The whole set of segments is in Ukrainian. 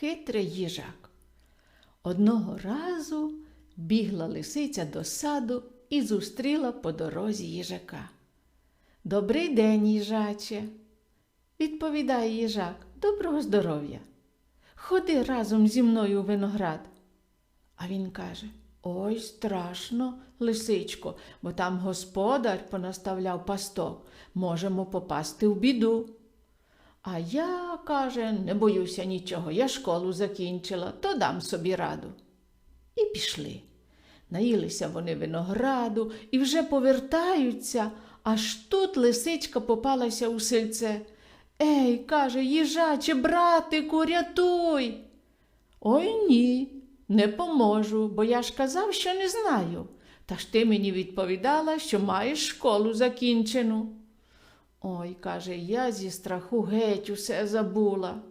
хитрий їжак. Одного разу бігла лисиця до саду і зустріла по дорозі їжака. Добрий день, їжаче, відповідає їжак, доброго здоров'я. Ходи разом зі мною у виноград. А він каже: Ой, страшно, лисичко, бо там господар понаставляв пасток, можемо попасти в біду. А я, каже, не боюся нічого, я школу закінчила, то дам собі раду. І пішли. Наїлися вони винограду і вже повертаються, аж тут лисичка попалася у сельце. Ей, каже, їжаче, братику, рятуй. Ой ні, не поможу, бо я ж казав, що не знаю. Та ж ти мені відповідала, що маєш школу закінчену. Ой, каже, я зі страху геть усе забула.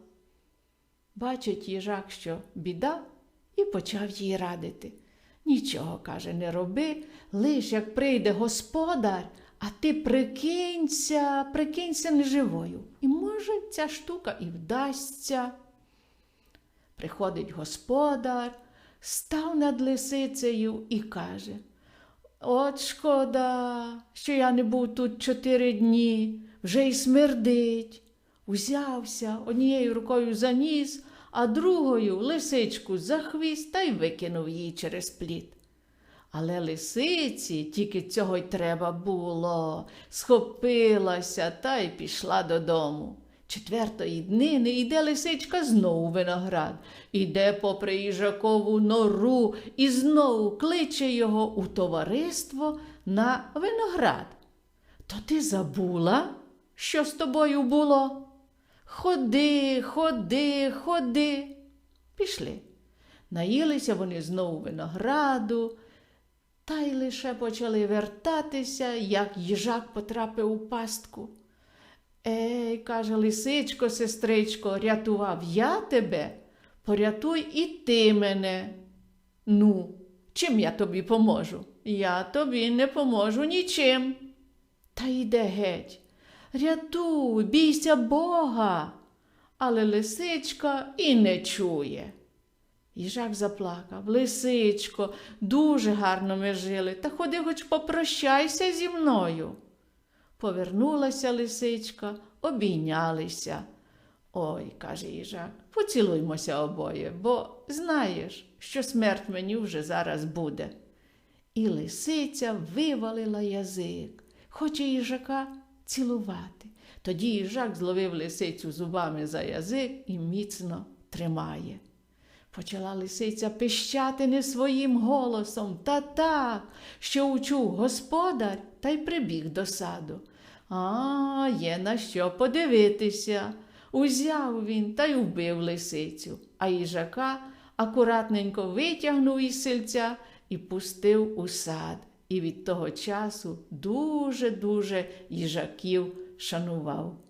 Бачить їжак, що біда, і почав їй радити. Нічого, каже, не роби, лиш як прийде господар, а ти прикинься, прикинься неживою. І може ця штука і вдасться. Приходить господар, став над лисицею і каже: От шкода, що я не був тут чотири дні, вже й смердить. Узявся однією рукою за ніс, а другою лисичку за хвіст та й викинув її через пліт. Але лисиці тільки цього й треба було, схопилася та й пішла додому. Четвертої днини йде лисичка знову виноград, іде попри їжакову нору і знову кличе його у товариство на виноград. То ти забула, що з тобою було? Ходи, ходи, ходи. Пішли. Наїлися вони знову винограду, та й лише почали вертатися, як їжак потрапив у пастку. Ей, каже лисичко, сестричко, рятував я тебе, порятуй і ти мене. Ну, чим я тобі поможу? Я тобі не поможу нічим. Та йде геть. Рятуй, бійся Бога. Але лисичка і не чує. Їжак заплакав. Лисичко, дуже гарно ми жили, та ходи хоч попрощайся зі мною. Повернулася лисичка, обійнялися. Ой, каже їжак, поцілуймося обоє, бо знаєш, що смерть мені вже зараз буде. І лисиця вивалила язик, хоче їжака цілувати. Тоді їжак зловив лисицю зубами за язик і міцно тримає. Почала лисиця пищати не своїм голосом та так, що учув господар та й прибіг до саду. А, є на що подивитися. Узяв він та й убив лисицю, а їжака акуратненько витягнув із сельця і пустив у сад. І від того часу дуже-дуже їжаків шанував.